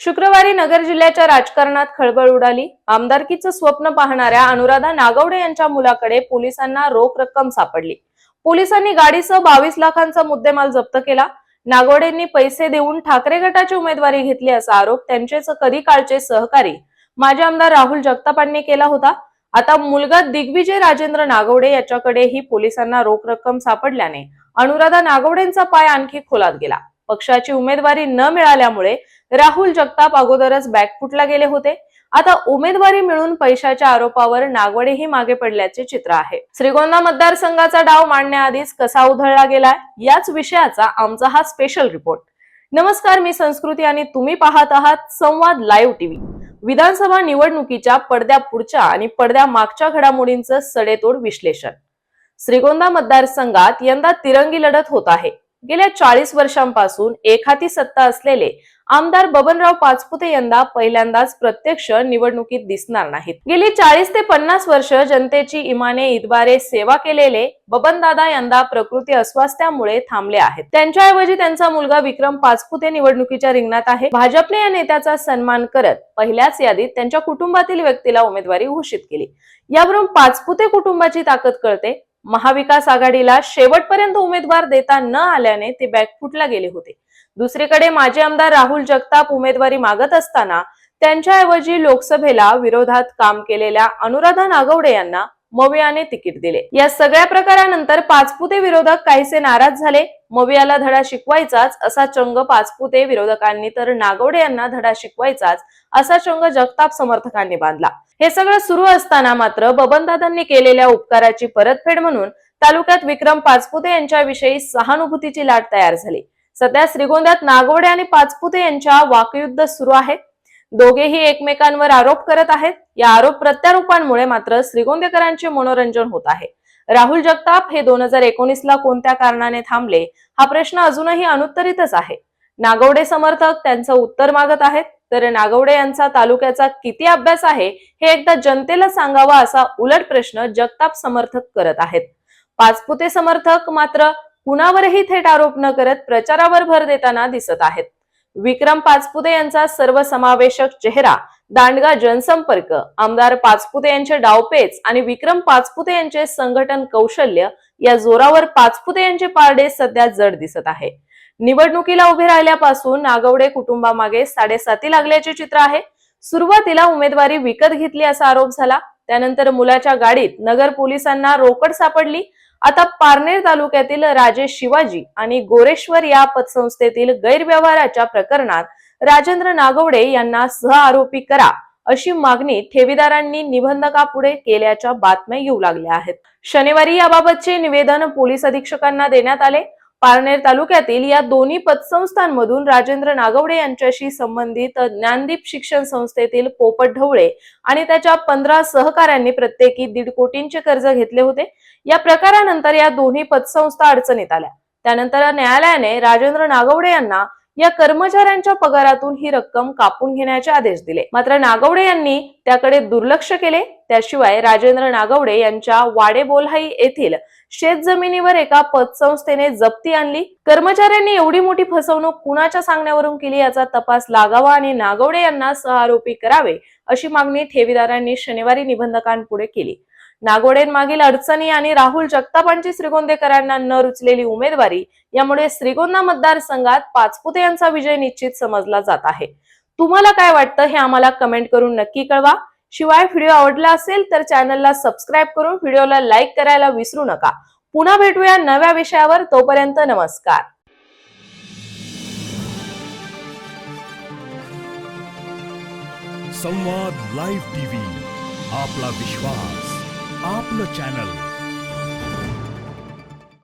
शुक्रवारी नगर जिल्ह्याच्या राजकारणात खळबळ उडाली. आमदारकीचं स्वप्न पाहणाऱ्या अनुराधा नागवडे यांच्या मुलाकडे पोलिसांना रोख रक्कम सापडली. पोलिसांनी गाडीसह बावीस लाखांचा मुद्देमाल जप्त केला. नागवडेंनी पैसे देऊन ठाकरे गटाची उमेदवारी घेतली असा आरोप त्यांचेच कधी काळचे सहकारी माजी आमदार राहुल जगतापांनी केला होता. आता मुलगा दिग्विजय राजेंद्र नागवडे याच्याकडेही पोलिसांना रोख रक्कम सापडल्याने अनुराधा नागवडेंचा पाय आणखी खोलात गेला. पक्षाची उमेदवारी न मिळाल्यामुळे राहुल जगताप अगोदरच बॅकफुटला गेले होते. आता उमेदवारी मिळून पैशाच्या आरोपावर नागवडेही मागे पडल्याचे चित्र आहे. श्रीगोंदा मतदारसंघाचा डाव मांडण्याआधीच कसा उधळला गेलाय? याच विषयाचा आमचा हा स्पेशल रिपोर्ट नमस्कार मी संस्कृती आणि तुम्ही पाहत आहात संवाद लाईव्ह टीव्ही विधानसभा निवडणुकीच्या पडद्या पुढच्या आणि पडद्या मागच्या घडामोडींचं सडेतोड विश्लेषण. श्रीगोंदा मतदारसंघात यंदा तिरंगी लढत होत आहे. गेल्या चाळीस वर्षांपासून एखादी सत्ता असलेले आमदार बबनराव पाचपुते यंदा पहिल्यांदाच प्रत्यक्ष निवडणुकीत दिसणार नाहीत. गेली चाळीस ते पन्नास वर्ष जनतेची इमाने इतबारे सेवा केलेले बबनदादा यंदा प्रकृती अस्वास्थ्यामुळे थांबले आहेत. त्यांच्याऐवजी त्यांचा मुलगा विक्रम पाचपुते निवडणुकीच्या रिंगणात आहे. भाजपने या नेत्याचा सन्मान करत पहिल्याच यादीत त्यांच्या कुटुंबातील व्यक्तीला उमेदवारी घोषित केली. यावरून पाचपुते कुटुंबाची ताकद कळते. महाविकास आघाडीला शेवटपर्यंत उमेदवार देता न आल्याने ते बॅकफुटला गेले होते. दुसरीकडे माजी आमदार राहुल जगताप उमेदवारी मागत असताना त्यांच्याऐवजी लोकसभेला विरोधात काम केलेल्या अनुराधा नागवडे यांना मवियाने तिकीट दिले. या सगळ्या प्रकारानंतर पाचपुते विरोधक काहीसे नाराज झाले. मवियाला धडा शिकवायचाच असा चंग पाचपुते विरोधकांनी तर नागवडे यांना धडा शिकवायचाच असा चंग जगताप समर्थकांनी बांधला. हे सगळं सुरू असताना मात्र बबनदादांनी केलेल्या उपकाराची परतफेड म्हणून तालुक्यात विक्रम पाचपुते यांच्याविषयी सहानुभूतीची लाट तयार झाली. सध्या श्रीगोंद्यात नागवडे आणि पाचपुते यांच्या वाकयुद्ध सुरू आहे. दोघेही एकमेकांवर आरोप करत आहेत. या आरोप प्रत्यारोपांमुळे मात्र श्रीगोंदेकरांचे मनोरंजन होत आहे. राहुल जगताप हे दोन हजार एकोणीस ला कोणत्या कारणाने थांबले? हा प्रश्न अजूनही अनुत्तरितच आहे. नागवडे समर्थक त्यांचं उत्तर मागत आहेत. तर नागवडे यांचा तालुक्याचा किती अभ्यास आहे? हे एकदा जनतेला सांगावा असा उलट प्रश्न जगताप समर्थक करत आहेत. पाचपुते समर्थक मात्र कुणावरही थेट आरोप न करत प्रचारावर भर देताना दिसत आहेत. विक्रम पाचपुते यांचा सर्वसमावेशक चेहरा दांडगा जनसंपर्क आमदार पाचपुते यांचे डावपेच आणि विक्रम पाचपुते यांचे संघटन कौशल्य या जोरावर पाचपुते यांचे पारडे सध्या जड दिसत आहे. निवडणुकीला उभे राहिल्यापासून नागवडे कुटुंबामागे साडेसाती लागल्याचे चित्र आहे. सुरुवातीला उमेदवारी विकत घेतली असा आरोप झाला. त्यानंतर मुलाच्या गाडीत नगर पोलिसांना रोकड सापडली. आता पारनेर तालुक्यातील राजेश शिवाजी आणि गोरेश्वर या पतसंस्थेतील गैरव्यवहाराच्या प्रकरणात राजेंद्र नागवडे यांना सह आरोपी करा अशी मागणी ठेवीदारांनी निबंधकापुढे केल्याच्या बातम्या येऊ लागल्या आहेत. शनिवारी याबाबतचे निवेदन पोलीस अधीक्षकांना देण्यात आले. पारनेर तालुक्यातील या दोन्ही पतसंस्थांमधून राजेंद्र नागवडे यांच्याशी संबंधित ज्ञानदीप शिक्षण संस्थेतील पोपट ढवळे आणि त्याच्या पंधरा सहकाऱ्यांनी प्रत्येकी दीड कोटींचे कर्ज घेतले होते. या प्रकारानंतर या दोन्ही पतसंस्था अडचणीत आल्या. त्यानंतर न्यायालयाने राजेंद्र नागवडे यांना या कर्मचाऱ्यांच्या पगारातून ही रक्कम कापून घेण्याचे आदेश दिले. मात्र नागवडे यांनी त्याकडे दुर्लक्ष केले. त्याशिवाय राजेंद्र नागवडे यांच्या वाडेबोलहाई येथील शेत जमिनीवर एका पतसंस्थेने जप्ती आणली. कर्मचाऱ्यांनी एवढी मोठी फसवणूक कुणाच्या सांगण्यावरून केली याचा तपास लागावा आणि नागवडे यांना सहआरोपी करावे अशी मागणी ठेवीदारांनी शनिवारी निबंधकांपुढे केली. नागोडेंमागील अडचणी आणि राहुल जगतापांची श्रीगोंदेकरांना न रुचलेली उमेदवारी यामुळे श्रीगोंदा मतदारसंघात पाचपुते यांचा विजय निश्चित समजला जात आहे. तुम्हाला काय वाटतं हे आम्हाला कमेंट करून नक्की कळवा. शिवाय व्हिडिओ आवडला असेल तर चॅनलला सबस्क्राईब करून व्हिडिओला लाईक करायला विसरू नका. पुन्हा भेटूया नव्या विषयावर. तोपर्यंत नमस्कार. संवाद लाईव्ह टीव्ही आपला विश्वास आपलं चॅनल.